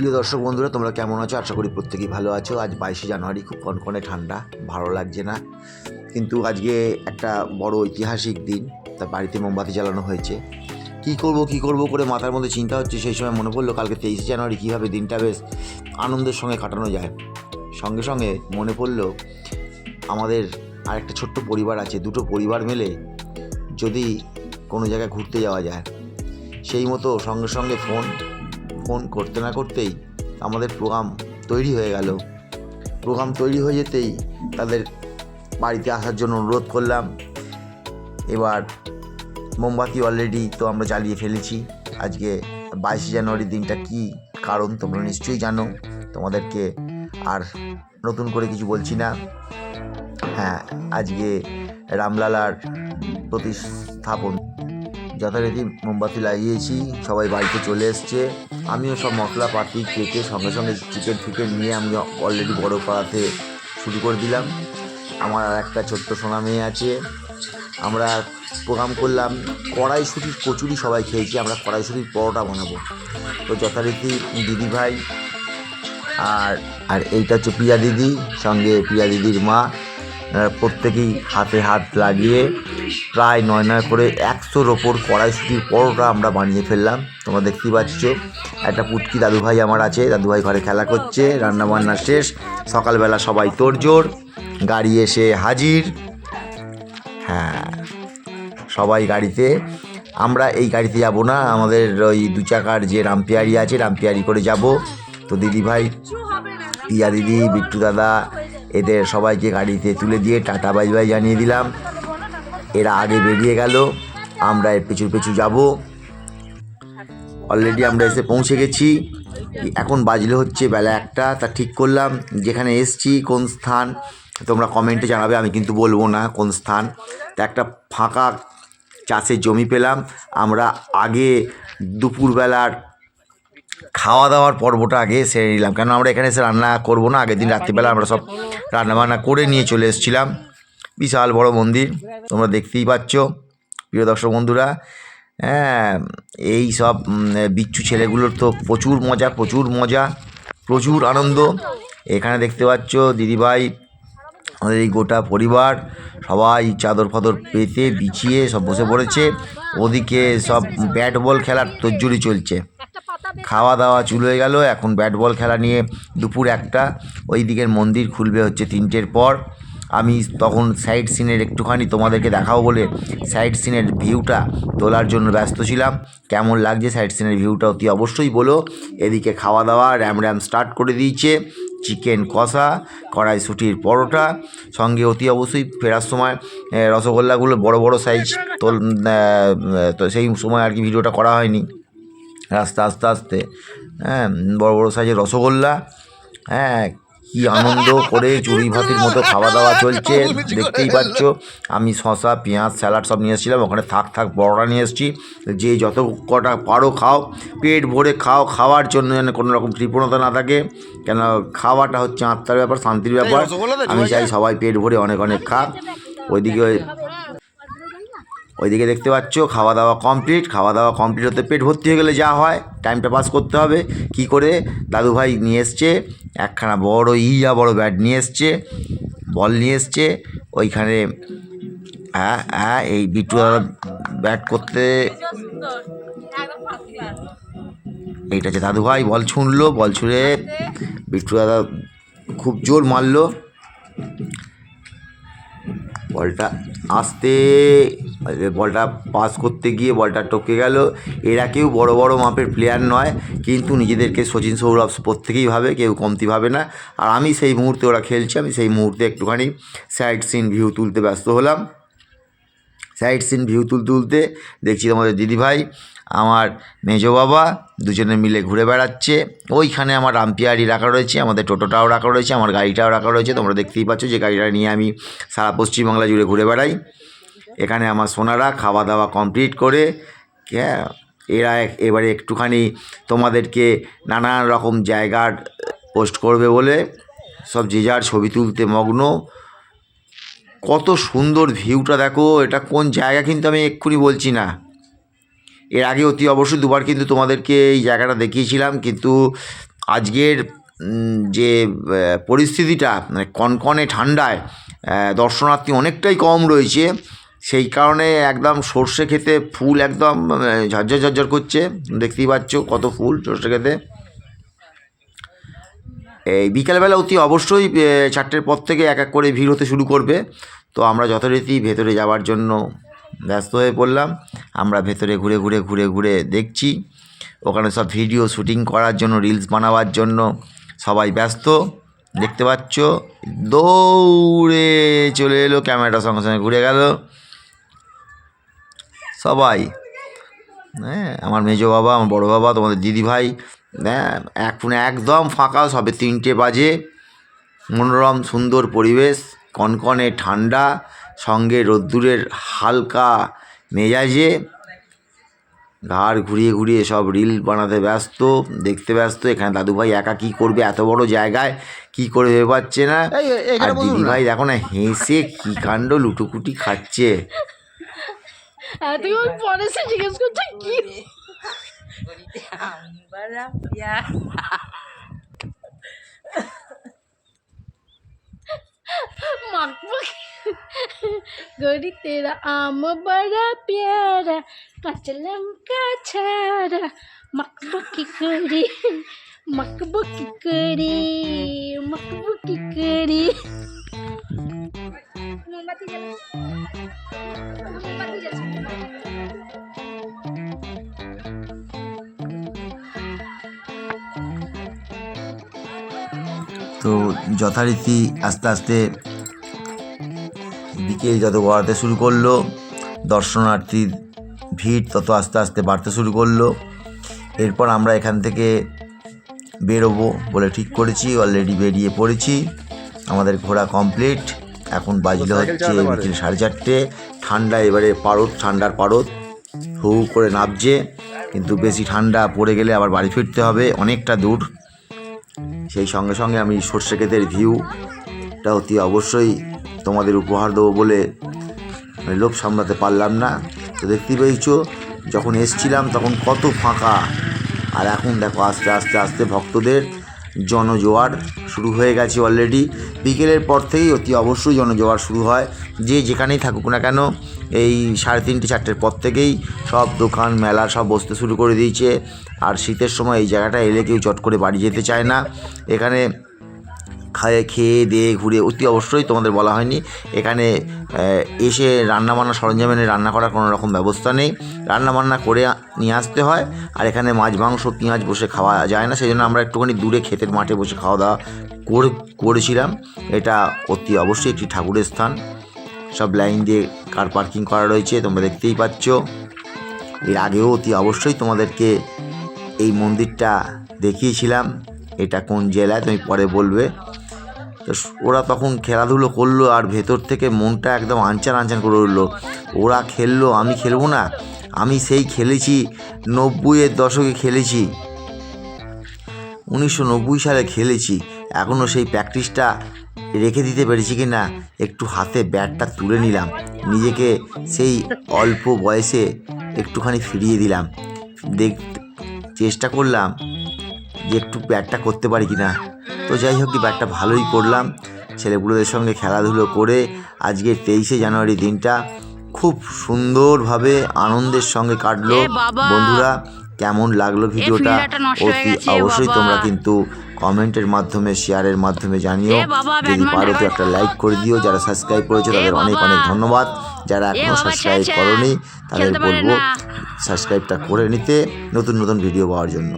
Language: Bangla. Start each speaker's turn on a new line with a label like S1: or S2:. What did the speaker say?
S1: প্রিয় দর্শক বন্ধুরা, তোমরা কেমন আছো? আশা করি প্রত্যেকেই ভালো আছো। আজ বাইশে জানুয়ারি, খুব কনকনে ঠান্ডা, ভালো লাগছে না। কিন্তু আজকে একটা বড় ঐতিহাসিক দিন তার বাড়িতে মোমবাতি জ্বালানো হয়েছে। কি করব কি করব করে মাথার মধ্যে চিন্তা হচ্ছে, সেই সময় মনে পড়ল কালকে তেইশে জানুয়ারি কীভাবে দিনটা বেশ আনন্দের সঙ্গে কাটানো যায়। সঙ্গে সঙ্গে মনে পড়ল, আমাদের আরেকটা ছোট্ট পরিবার আছে, দুটো পরিবার মিলে যদি কোনো জায়গায় ঘুরতে যাওয়া যায়। সেই মতো সঙ্গে সঙ্গে ফোন ফোন করতে না করতেই আমাদের প্রোগ্রাম তৈরি হয়ে গেল। প্রোগ্রাম তৈরি হয়ে যেতেই তাদের বাড়িতে আসার জন্য অনুরোধ করলাম। এবার মোমবাতি অলরেডি তো আমরা জ্বালিয়ে ফেলেছি। আজকে বাইশে জানুয়ারি দিনটা কি কারণ তোমরা নিশ্চয়ই জানো। তোমাদেরকে আর নতুন করে কিছু বলছি না। হ্যাঁ আজকে রামলালার প্রতিস্থাপন যথারীতি মোমবাতি লাগিয়েছি, সবাই বাড়িতে চলে এসছে। আমিও সব মশলা পাতি কেটে সঙ্গে সঙ্গে চিকেন ফিকেন নিয়ে আমি অলরেডি বড় করাতে শুরু করে দিলাম। আমার আর একটা ছোট্ট সোনা মেয়ে আছে। আমরা প্রোগ্রাম করলাম, কড়াইশুটির কচুরি সবাই খেয়েছি, আমরা কড়াইশুটির পরোটা বানাবো। তো যথারীতি দিদিভাই আর আর এইটা হচ্ছে প্রিয়া দিদি, সঙ্গে প্রিয়া দিদির মা। প্রত্যেকেই হাতে হাত লাগিয়ে প্রায় নয় নয় করে একশোর ওপর কড়াইশুটির পরোটা আমরা বানিয়ে ফেললাম। তোমরা দেখতেই পাচ্ছ, একটা পুটকি দাদুভাই আমার আছে। দাদুভাই ঘরে খেলা করছে, রান্নাবান্না শেষ, সকালবেলা সবাই তোড়জোড়, গাড়ি এসে হাজির। হ্যাঁ সবাই গাড়িতে। আমরা এই গাড়িতে যাব না, আমাদের ওই দু চাকার যে রামপিয়ারি আছে, রামপিয়ারি করে যাব। তো দিদিভাই, পিয়া দিদি, বিট্টু দাদা এদের সবাইকে গাড়িতে তুলে দিয়ে টাটা, বাই বাই জানিয়ে দিলাম। এরা আগে বেরিয়ে গেল। আমরা এর পেছু পেছু যাব। অলরেডি আমরা এসে পৌঁছে গেছি। এখন বাজলে হচ্ছে বেলা একটা। তা ঠিক করলাম। যেখানে এসছি, কোন স্থান, তোমরা কমেন্টে জানাবে, আমি কিন্তু বলব না কোন স্থান। তা একটা ফাঁকা চাষের জমি পেলাম। আমরা আগে দুপুরবেলার খাওয়া দাওয়ার পর্বটা আগে সেরে নিলাম। কেন আমরা এখানে এসে রান্না করব না, আগের দিন রাত্রিবেলা আমরা সব রান্না বান্না করে নিয়ে চলে এসেছিলাম। বিশাল বড় মন্দির, তোমরা দেখতেই পাচ্ছ, প্রিয় দর্শক বন্ধুরা। হ্যাঁ এই সব বিচ্ছু ছেলেগুলোর তো প্রচুর মজা প্রচুর মজা, প্রচুর আনন্দ। এখানে দেখতে পাচ্ছ, দিদিভাই, আমাদের এই গোটা পরিবার সবাই চাদর ফাদর পেতে, বিছিয়ে সব বসে পড়েছে। ওদিকে সব ব্যাট বল খেলার তোজ্জুরি চলছে। খাওয়া দাওয়া চুল গেল, এখন ব্যাট বল খেলা নিয়ে দুপুর একটা। ওই দিকের মন্দির খুলবে হচ্ছে তিনটের পর। আমি তখন সাইড সিনের একটুখানি তোমাদেরকে দেখাবো বলে সাইড সিনের ভিউটা তোলার জন্য ব্যস্ত ছিলাম। কেমন লাগছে সাইড সিনের ভিউটা অতি অবশ্যই বলো। এদিকে খাওয়া দাওয়া র্যাম র্যাম স্টার্ট করে দিয়েছে। চিকেন কষা, কড়াইশুটির পরোটা, সঙ্গে অতি অবশ্যই ফেরার সময় রসগোল্লাগুলো বড় বড় সাইজ তোল তো সেই সময় আর কি ভিডিওটা করা হয়নি। আস্তে আস্তে আস্তে। হ্যাঁ বড় বড় সাইজের রসগোল্লা। হ্যাঁ কি আনন্দ করে চুরি ভাতির মতো খাওয়া দাওয়া চলছে। দেখতেই পাচ্ছ আমি শশা পেঁয়াজ স্যালাড সব নিয়ে এসেছিলাম। ওখানে থাক থাক বড়রা নিয়ে এসেছি। যে যত কটা পারো খাও পেট ভরে খাও। খাওয়ার জন্য যেন কোনো রকম কৃপণতা না থাকে। কেন খাওয়াটা হচ্ছে আত্মার ব্যাপার শান্তির ব্যাপার। আমি চাই সবাই পেট ভরে অনেক অনেক খাক। ওইদিকে ওইদিকে দেখতে পাচ্ছ খাওয়া দাওয়া কমপ্লিট খাওয়া দাওয়া কমপ্লিট হতে পেট ভর্তি হয়ে গেলে যা হয় টাইমটা পাস করতে হবে। কি করে? দাদুভাই নিয়ে এসছে, একখানা বড় ইয়া, বড় ব্যাট নিয়ে এসছে বল নিয়ে এসছে, ওইখানে হ্যাঁ হ্যাঁ এই বিট্টু দাদা ব্যাট করতে এইটা হচ্ছে দাদুভাই বল ছুঁড়লো বল ছুঁড়ে বিট্টু দাদা খুব জোর মারলো। বলটা আসতে বলটা পাস করতে গিয়ে বলটা টপকে গেল। এরা কেউ বড় বড় মাপের প্লেয়ার নয়, কিন্তু নিজেদেরকে সচিন সৌরভ প্রত্যেকেই ভাবে, কেউ কমতি ভাবে না। আর আমি সেই মুহূর্তে ওরা খেলছে, আমি সেই মুহূর্তে একটুখানি সাইড সিন ভিউ তুলতে ব্যস্ত হলাম। সাইড সিন ভিউ তুলতে তুলতে দেখছি তোমাদের দিদিভাই আমার মেজো বাবা দুজনে মিলে ঘুরে বেড়াচ্ছে। ওইখানে আমার রামপিয়ারি রাখা রয়েছে, আমাদের টোটোটাও রাখা রয়েছে, আমার গাড়িটাও রাখা রয়েছে। তোমরা দেখতেই পাচ্ছ যে গাড়িটা নিয়ে আমি সারা পশ্চিমবাংলা জুড়ে ঘুরে বেড়াই। এখানে আমার সোনারা খাওয়া দাওয়া কমপ্লিট করে হ্যাঁ এরা এবারে একটুখানি তোমাদেরকে নানান রকম জায়গার পোস্ট করবে বলে, সব যে যার ছবি তুলতে মগ্ন। কত সুন্দর ভিউটা দেখো, এটা কোন জায়গা কিন্তু আমি এক্ষুনি বলছি না। এর আগে অতি অবশ্যই দুবার কিন্তু তোমাদেরকে এই জায়গাটা দেখিয়েছিলাম, কিন্তু আজকের যে পরিস্থিতিটা মানে কনকনে ঠান্ডায় দর্শনার্থী অনেকটাই কম রয়েছে, সেই কারণে একদম সর্ষে খেতে ফুল একদম ঝরঝর ঝরঝর করছে, দেখতেই পাচ্ছ কত ফুল সর্ষে খেতে। এই বিকালবেলা অতি অবশ্যই চারটের পর থেকে এক এক করে ভিড় হতে শুরু করবে, তো আমরা যথারীতি ভেতরে যাওয়ার জন্য ব্যস্ত হয়ে পড়লাম। আমরা ভেতরে ঘুরে ঘুরে ঘুরে ঘুরে দেখছি। ওখানে সব ভিডিও শুটিং করার জন্য রিলস বানাবার জন্য সবাই ব্যস্ত। দেখতে পাচ্ছ, দৌড়ে চলে এলো ক্যামেরাটার সঙ্গে সঙ্গে ঘুরে গেল। সবাই হ্যাঁ আমার মেজো বাবা, আমার বড় বাবা, তোমাদের দিদি ভাই হ্যাঁ এখন একদম ফাঁকা, সবে তিনটে বাজে। মনোরম, সুন্দর পরিবেশ, কনকনে ঠান্ডা, সঙ্গে রোদ্দুরের হালকা মেজাজে ঘাড় ঘুরিয়ে ঘুরিয়ে সব রিল বানাতে ব্যস্ত দেখতে ব্যস্ত এখানে দাদু ভাই একা কি করবে এত বড় জায়গায় কি করে ভেবে পাচ্ছে না? আর দিদি ভাই দেখো না হেসে কি কাণ্ড লুটুকুটি খাচ্ছে।
S2: गोरी, तेरा आम बड़ा प्यारा, कचलम का छारा। मकबकी करी मकबकी करी मकबकी करी। मोमबत्ती
S1: তো যথারীতি আস্তে আস্তে বিকেল যত গড়াতে শুরু করল দর্শনার্থীর ভিড় তত আস্তে আস্তে বাড়তে শুরু করল। এরপর আমরা এখান থেকে বেরোবো বলে ঠিক করেছি অলরেডি বেরিয়ে পড়েছি। আমাদের ঘোরা কমপ্লিট এখন বাজলে হচ্ছে। বিকেল সাড়ে চারটে। ঠান্ডা এবারে পারদ ঠান্ডার পারদ। হু হু করে নামছে কিন্তু বেশি ঠান্ডা পড়ে গেলে আবার বাড়ি ফিরতে হবে। অনেকটা দূর। সেই সঙ্গে সঙ্গে আমি সর্ষে ক্ষেতের ভিউটা অতি অবশ্যই তোমাদের উপহার দেবো বলে আমি লোভ সামলাতে পারলাম না। তো দেখতে পেয়েছ, যখন এসছিলাম তখন কত ফাঁকা। আর এখন দেখো, আস্তে আস্তে আস্তে ভক্তদের জনজোয়ার শুরু হয়ে গেছে অলরেডি বিকেলের পর থেকেই অতি অবশ্যই জনজোয়ার শুরু হয়। যে যেখানেই থাকুক না কেন, এই সাড়ে তিনটে, চারটের পর থেকেই সব দোকান, মেলা সব বসতে শুরু করে দিয়েছে। আর শীতের সময় এই জায়গাটা এলে কেউ চট করে বাড়ি যেতে চায় না। এখানে খায়ে খেয়ে দিয়ে ঘুরে অতি অবশ্যই তোমাদের বলা হয়নি। এখানে এসে রান্নাবান্না সরঞ্জাম এনে রান্না করার কোনো রকম ব্যবস্থা নেই। রান্নাবান্না করে নিয়ে আসতে হয়, আর এখানে মাছ, মাংস, পেঁয়াজ বসে খাওয়া যায় না। সেই জন্য আমরা একটুখানি দূরে ক্ষেতের মাঠে বসে খাওয়া দাওয়া করে, করেছিলাম। এটা অতি অবশ্যই একটি ঠাকুরের স্থান। সব লাইন দিয়ে কার পার্কিং করা রয়েছে, তোমরা দেখতেই পাচ্ছ। এর আগেও অতি অবশ্যই তোমাদেরকে এই মন্দিরটা দেখিয়েছিলাম। এটা কোন জেলায়, তুমি পরে বলবে। তো ওরা তখন খেলাধুলো করল আর ভেতর থেকে মনটা একদম আনচান আনচান করে উঠল। ওরা খেললো, আমি খেলব না। আমি সেই খেলেছি, নব্বইয়ের দশকে খেলেছি। উনিশশো নব্বই সালে খেলেছি। এখনও সেই প্র্যাকটিসটা রেখে দিতে পেরেছি কি না, একটু হাতে ব্যাটটা তুলে নিলাম। নিজেকে সেই অল্প বয়সে একটুখানি ফিরিয়ে দিলাম। দেখ, চেষ্টা করলাম যে একটু ব্যাটটা করতে পারি কি না। তো যাই হোক কি ব্যাটটা ভালোই করলাম। ছেলেপুলোদের সঙ্গে খেলাধুলো করে আজকের তেইশে জানুয়ারি দিনটা খুব সুন্দরভাবে আনন্দের সঙ্গে কাটলো। বন্ধুরা কেমন লাগল ভিডিওটা? অতি অবশ্যই তোমরা কিন্তু কমেন্টের মাধ্যমে শেয়ারের মাধ্যমে জানিও। যদি পারো তো একটা লাইক করে দিও। যারা সাবস্ক্রাইব করেছ তাদের অনেক অনেক ধন্যবাদ। যারা এখনও সাবস্ক্রাইব! করনি তাদের বলব সাবস্ক্রাইবটা করে নিতে নতুন নতুন ভিডিও পাওয়ার জন্য।